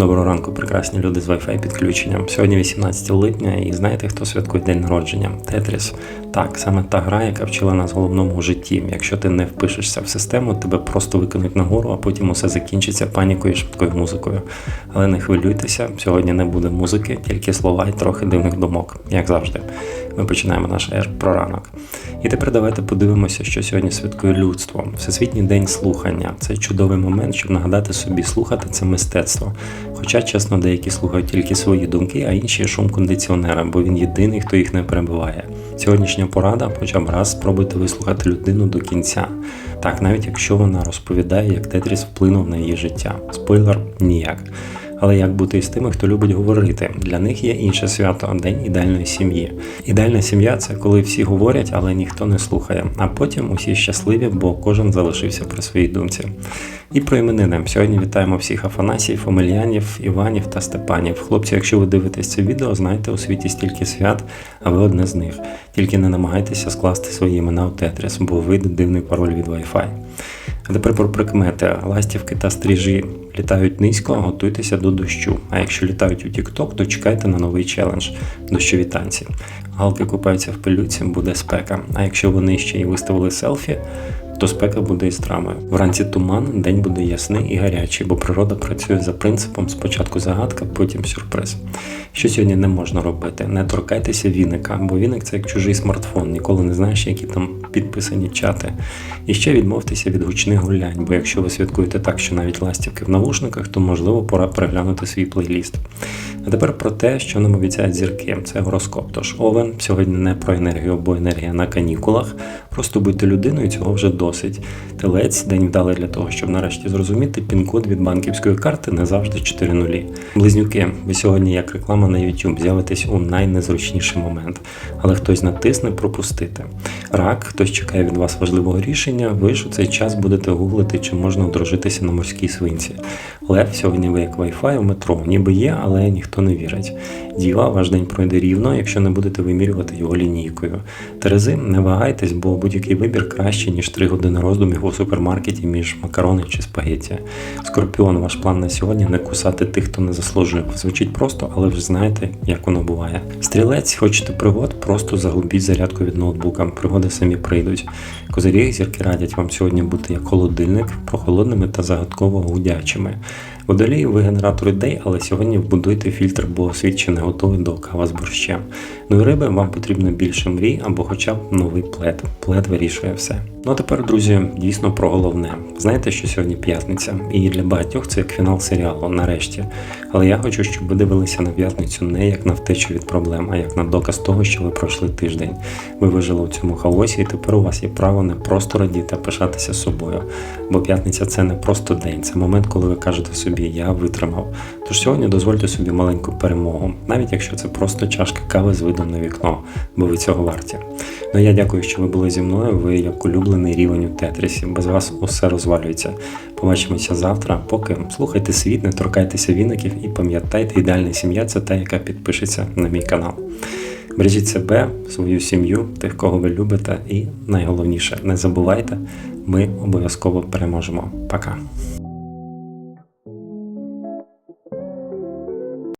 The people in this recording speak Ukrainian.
Доброго ранку, прекрасні люди з Wi-Fi підключенням. Сьогодні 18 липня, і знаєте, хто святкує день народження? Тетріс. Так, саме та гра, яка вчила нас головному житті. Якщо ти не впишешся в систему, тебе просто викинуть нагору, а потім усе закінчиться панікою і швидкою музикою. Але не хвилюйтеся, сьогодні не буде музики, тільки слова і трохи дивних думок, як завжди. Ми починаємо наш ер про ранок. І тепер давайте подивимося, що сьогодні святкує людство. Всесвітній день слухання. Це чудовий момент, щоб нагадати собі, слухати це мистецтво. Хоча, чесно, деякі слухають тільки свої думки, а інші шум кондиціонера, бо він єдиний, хто їх не перебиває. Сьогоднішня порада, хоча б раз спробуйте вислухати людину до кінця. Так, навіть якщо вона розповідає, як Тетріс вплинув на її життя. Спойлер ніяк. Але як бути із тими, хто любить говорити? Для них є інше свято День ідеальної сім'ї. Ідеальна сім'я це коли всі говорять, але ніхто не слухає. А потім усі щасливі, бо кожен залишився при своїй думці. І про іменини. Сьогодні вітаємо всіх Афанасіїв, Омельянів, Іванів та Степанів. Хлопці, якщо ви дивитесь це відео, знайте у світі стільки свят, а ви одне з них. Тільки не намагайтеся скласти свої імена у Тетріс, бо вийде дивний пароль від Wi-Fi. А тепер про прикмети. Ластівки та стріжі літають низько, готуйтеся до дощу. А якщо літають у TikTok, то чекайте на новий челендж дощові танці. Галки купаються в пилюці, буде спека. А якщо вони ще й виставили селфі, то спека буде із травмою. Вранці туман, день буде ясний і гарячий, бо природа працює за принципом спочатку загадка, потім сюрприз. Що сьогодні не можна робити? Не торкайтеся віника, бо віник це як чужий смартфон, ніколи не знаєш, які там підписані чати. І ще відмовтеся від гучних гулянь, бо якщо ви святкуєте так, що навіть ластівки в навушниках, то можливо пора переглянути свій плейліст. А тепер про те, що нам обіцяють зірки. Це гороскоп. Тож овен сьогодні не про енергію, бо енергія на канікулах. Просто будьте людиною, цього вже досить. Телець день вдалий для того, щоб нарешті зрозуміти, пін-код від банківської карти не завжди 4 нулі. Близнюки, ви сьогодні як реклама на YouTube з'явитесь у найнезручніший момент, але хтось натисне пропустити. Рак, хтось чекає від вас важливого рішення, ви ж у цей час будете гуглити, чи можна одружитися на морській свинці. Лев, сьогодні ви як Wi-Fi у метро, ніби є, але ніхто не вірить. Діва, ваш день пройде рівно, якщо не будете вимірювати його лінійкою. Терези, не вагайтесь, бо будь-який вибір краще, ніж 3 години роздумів у супермаркеті між макарони чи спагетті. Скорпіон, ваш план на сьогодні не кусати тих, хто не заслужив. Звучить просто, але вже знаєте, як воно буває. Стрілець, хочете пригод, просто загубіть зарядку від ноутбука. Пригоди самі прийдуть. Козиріг зірки радять вам сьогодні бути як холодильник, прохолодними та загадково гудячими. Водолії ви генератор ідей, але сьогодні вбудуйте фільтр, бо світ ще не готовий до кава з борщем. Ну і риби, вам потрібно більше мрій або хоча б новий плед. Плед вирішує все. Ну а тепер, друзі, дійсно про головне. Знаєте, що сьогодні п'ятниця, і для багатьох це як фінал серіалу, нарешті. Але я хочу, щоб ви дивилися на п'ятницю не як на втечу від проблем, а як на доказ того, що ви пройшли тиждень. Ви вижили у цьому хаосі, і тепер у вас є право не просто радіти, а пишатися собою. Бо п'ятниця це не просто день, це момент, коли ви кажете собі Я витримав. Тож сьогодні дозвольте собі маленьку перемогу, навіть якщо це просто чашка кави з видом на вікно, бо ви цього варті. Ну я дякую, що ви були зі мною. Ви як улюблений рівень у Тетрісі. Без вас усе розвалюється. Побачимося завтра. Поки слухайте світ, не торкайтеся віників і пам'ятайте, ідеальна сім'я це та, яка підпишеться на мій канал. Бережіть себе, свою сім'ю, тих, кого ви любите, і найголовніше, не забувайте, ми обов'язково переможемо. Пока.